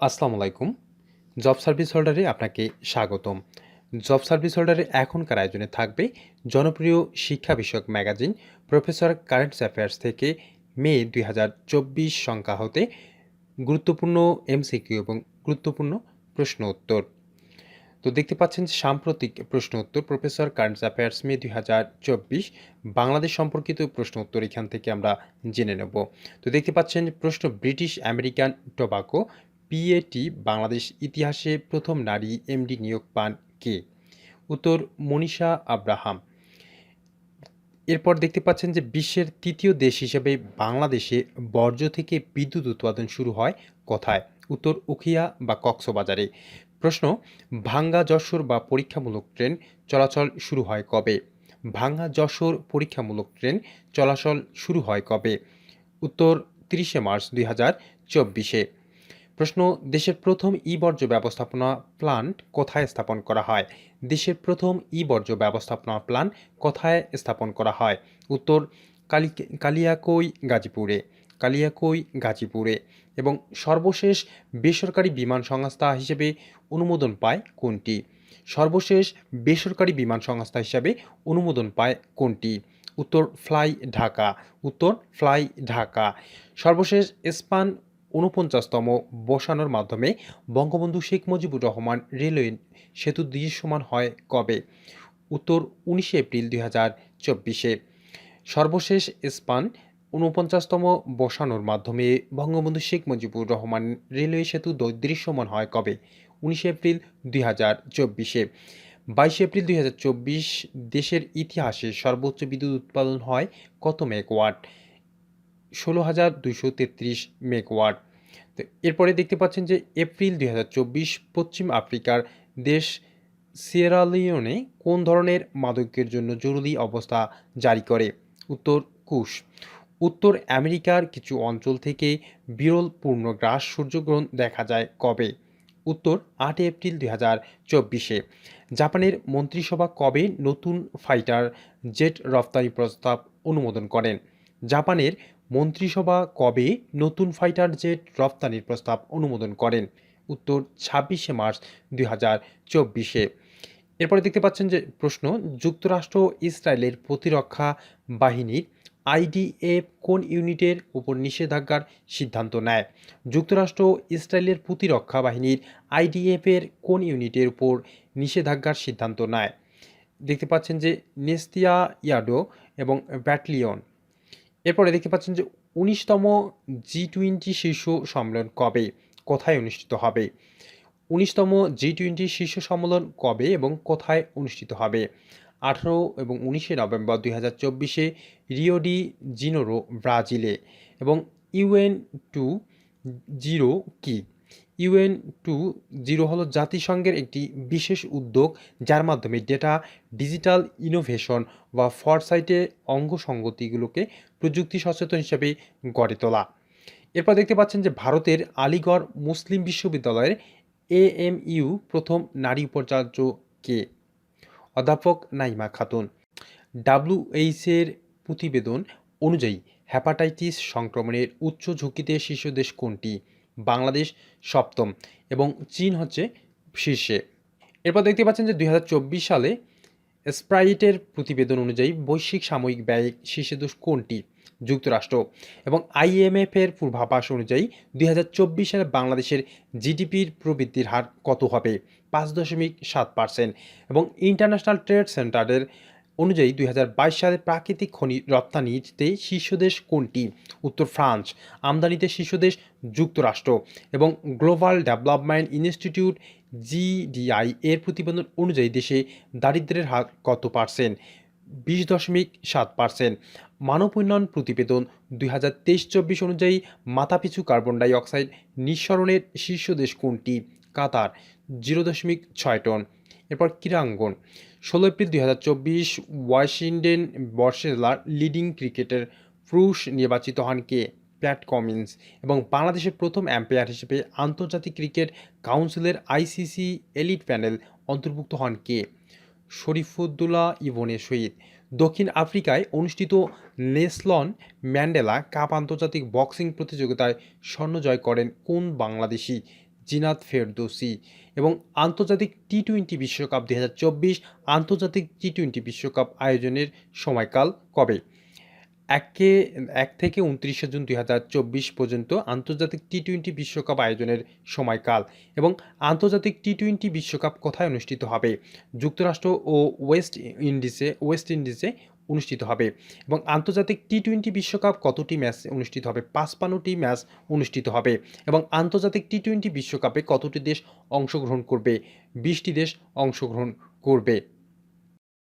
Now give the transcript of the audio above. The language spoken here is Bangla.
আসসালামু আলাইকুম। জব সার্ভিস হোল্ডারে আপনাকে স্বাগতম। জব সার্ভিস হোল্ডারে এখনকার আয়োজনে থাকবে জনপ্রিয় শিক্ষা বিষয়ক ম্যাগাজিন প্রফেসর কারেন্ট অ্যাফেয়ার্স থেকে মে দুই হাজার চব্বিশ সংখ্যা হতে গুরুত্বপূর্ণ এমসিকিউ এবং গুরুত্বপূর্ণ প্রশ্ন উত্তর। তো দেখতে পাচ্ছেন সাম্প্রতিক প্রশ্ন উত্তর প্রফেসর কারেন্ট অ্যাফেয়ার্স মে দুই হাজার চব্বিশ বাংলাদেশ সম্পর্কিত প্রশ্ন উত্তর এখান থেকে আমরা জেনে নেব। তো দেখতে পাচ্ছেন প্রশ্ন British American Tobacco PAT Bangladesh ইতিহাসে প্রথম নারী এমডি নিয়োগ পান কে? উত্তর, মনীষা আব্রাহাম। এরপর দেখতে পাচ্ছেন যে বিশ্বের তৃতীয় দেশ হিসেবে বাংলাদেশে বর্জ্য থেকে বিদ্যুৎ উৎপাদন শুরু হয় কোথায়? উত্তর, উখিয়া বা কক্সবাজারে। প্রশ্ন, ভাঙ্গা যশোর বা পরীক্ষামূলক ট্রেন চলাচল শুরু হয় কবে? ভাঙ্গা যশোর পরীক্ষামূলক ট্রেন চলাচল শুরু হয় কবে? উত্তর, তিরিশে মার্চ দুই হাজার চব্বিশে। প্রশ্ন, দেশের প্রথম ই বর্জ্য ব্যবস্থাপনা প্লান্ট কোথায় স্থাপন করা হয়? দেশের প্রথম ই বর্জ্য ব্যবস্থাপনা প্লান্ট কোথায় স্থাপন করা হয়? উত্তর, কালি কালিয়াকৈর গাজীপুরে। কালিয়াকৈর গাজীপুরে। এবং সর্বশেষ বেসরকারি বিমান সংস্থা হিসেবে অনুমোদন পায় কোনটি? সর্বশেষ বেসরকারি বিমান সংস্থা হিসাবে অনুমোদন পায় কোনটি? উত্তর, ফ্লাই ঢাকা। উত্তর, ফ্লাই ঢাকা। সর্বশেষ স্পান ঊনপঞ্চাশতম বসানোর মাধ্যমে বঙ্গবন্ধু শেখ মুজিবুর রহমান রেলওয়ে সেতু দৃশ্যমান হয় কবে? উত্তর উনিশে এপ্রিল দুই হাজার চব্বিশে। সর্বশেষ স্পান ঊনপঞ্চাশতম বসানোর মাধ্যমে বঙ্গবন্ধু শেখ মুজিবুর রহমান রেলওয়ে সেতু দৃশ্যমান হয় কবে? উনিশে এপ্রিল দুই হাজার চব্বিশে। বাইশে এপ্রিল দুই হাজার চব্বিশ দেশের ইতিহাসে সর্বোচ্চ বিদ্যুৎ উৎপাদন হয় কত মেগাওয়াট? ষোলো হাজার দুইশো তেত্রিশ মেগাওয়াট। তো এরপরে দেখতে পাচ্ছেন যে এপ্রিল দুই পশ্চিম আফ্রিকার দেশ সিয়েরালিওনে কোন ধরনের মাদকের জন্য জরুরি অবস্থা জারি করে? উত্তর, কুশ। উত্তর আমেরিকার কিছু অঞ্চল থেকে বিরল পূর্ণগ্রাস সূর্যগ্রহণ দেখা যায় কবে? উত্তর আট এপ্রিল দুই হাজার চব্বিশে জাপানের মন্ত্রিসভা কবে নতুন ফাইটার জেট রফতানি প্রস্তাব অনুমোদন করেন? জাপানের মন্ত্রিসভা কবে নতুন ফাইটার জেট রপ্তানির প্রস্তাব অনুমোদন করেন? উত্তর, ছাব্বিশে মার্চ দুই হাজার চব্বিশে। এরপরে দেখতে পাচ্ছেন যে প্রশ্ন, যুক্তরাষ্ট্র ইসরায়েলের প্রতিরক্ষা বাহিনীর আইডিএফ কোন ইউনিটের উপর নিষেধাজ্ঞার সিদ্ধান্ত নেয়? যুক্তরাষ্ট্র ইসরায়েলের প্রতিরক্ষা বাহিনীর আইডিএফের কোন ইউনিটের উপর নিষেধাজ্ঞার সিদ্ধান্ত নেয়? দেখতে পাচ্ছেন যে নেস্তিয়া ইয়াডো এবং ব্যাটলিয়ন এরপরে দেখতে পাচ্ছেন যে উনিশতম জি টোয়েন্টি শীর্ষ সম্মেলন কবে? কোথায় অনুষ্ঠিত হবে? উনিশতম জি টোয়েন্টি শীর্ষ সম্মেলন কবে এবং কোথায় অনুষ্ঠিত হবে? আঠারো এবং উনিশে নভেম্বর দুই হাজার চব্বিশে রিওডি জিনোরো ব্রাজিলে এবং ইউএন টু জিরো কি? ইউএন টু জিরো হলো জাতিসংঘের একটি বিশেষ উদ্যোগ, যার মাধ্যমে ডেটা ডিজিটাল ইনোভেশন বা ফরসাইটে অঙ্গসঙ্গতিগুলোকে প্রযুক্তি সচেতন হিসেবে গড়ে তোলা। এরপর দেখতে পাচ্ছেন যে ভারতের আলিগড় মুসলিম বিশ্ববিদ্যালয়ের এ এএমইউ প্রথম নারী উপাচার্য কে? অধ্যাপক নাইমা খাতুন। ডাব্লিউএইচের প্রতিবেদন অনুযায়ী হ্যাপাটাইটিস সংক্রমণের উচ্চ ঝুঁকিতে শীর্ষ দেশ কোনটি? বাংলাদেশ সপ্তম এবং চীন হচ্ছে শীর্ষে। এরপর দেখতে পাচ্ছেন যে দুই হাজার চব্বিশ সালে স্প্রাইটের প্রতিবেদন অনুযায়ী বৈশ্বিক সাময়িক ব্যয় শীর্ষে দেশ কোনটি? যুক্তরাষ্ট্র এবং আইএমএফের পূর্বাভাস অনুযায়ী দুই হাজার চব্বিশ সালে বাংলাদেশের জিডিপির প্রবৃদ্ধির হার কত হবে? পাঁচ দশমিক সাত পার্সেন্ট এবং ইন্টারন্যাশনাল ট্রেড সেন্টারের অনুযায়ী দুই হাজার বাইশ সালে প্রাকৃতিক খনি রপ্তানিতে শীর্ষ দেশ কোনটি? উত্তর ফ্রান্স, আমদানিতে শীর্ষ দেশ যুক্তরাষ্ট্র এবং গ্লোবাল ডেভেলপমেন্ট ইনস্টিটিউট জিডিআই এর প্রতিবেদন অনুযায়ী দেশে দারিদ্র্যের হার কত পার্সেন্ট? বিশ দশমিক সাত পার্সেন্ট। মানব উন্নয়ন প্রতিবেদন দুই হাজার তেইশ চব্বিশ অনুযায়ী মাথাপিছু কার্বন ডাই অক্সাইড নিঃসরণের শীর্ষ দেশ কোনটি? কাতার, জিরো দশমিক ছয় টন। এরপর ক্রীড়াঙ্গন। ষোলো এপ্রিল দুই হাজার চব্বিশ ওয়াশিংটন বর্ষেলার লিডিং ক্রিকেটের পুরুষ নির্বাচিত হন কে? প্ল্যাট কমিন্স। এবং বাংলাদেশের প্রথম অ্যাম্পায়ার হিসেবে আন্তর্জাতিক ক্রিকেট কাউন্সিলের আইসিসি এলিট প্যানেল অন্তর্ভুক্ত হন কে? শরীফুদ্দোল্লা ইবনে শহীদ দক্ষিণ আফ্রিকায় অনুষ্ঠিত নেসলন ম্যান্ডেলা কাপ আন্তর্জাতিক বক্সিং প্রতিযোগিতায় স্বর্ণ জয় করেন কোন বাংলাদেশি? জিনাত ফেরদৌসি এবং আন্তর্জাতিক টি টোয়েন্টি বিশ্বকাপ চব্বিশ আন্তর্জাতিক টি টোয়েন্টি বিশ্বকাপ আয়োজনের সময়কাল কবে? একে, এক থেকে উনত্রিশে জুন দুই হাজার চব্বিশ পর্যন্ত আন্তর্জাতিক টি টোয়েন্টি বিশ্বকাপ আয়োজনের সময়কাল এবং আন্তর্জাতিক টি টোয়েন্টি বিশ্বকাপ কোথায় অনুষ্ঠিত হবে? যুক্তরাষ্ট্র ও ওয়েস্ট ইন্ডিজে ওয়েস্ট ইন্ডিজে অনুষ্ঠিত হবে। এবং আন্তর্জাতিক টি টোয়েন্টি বিশ্বকাপ কতটি ম্যাচ অনুষ্ঠিত হবে? পাঁচপান্নটি ম্যাচ অনুষ্ঠিত হবে। এবং আন্তর্জাতিক টি টোয়েন্টি বিশ্বকাপে কতটি দেশ অংশগ্রহণ করবে? বিশটি দেশ অংশগ্রহণ করবে।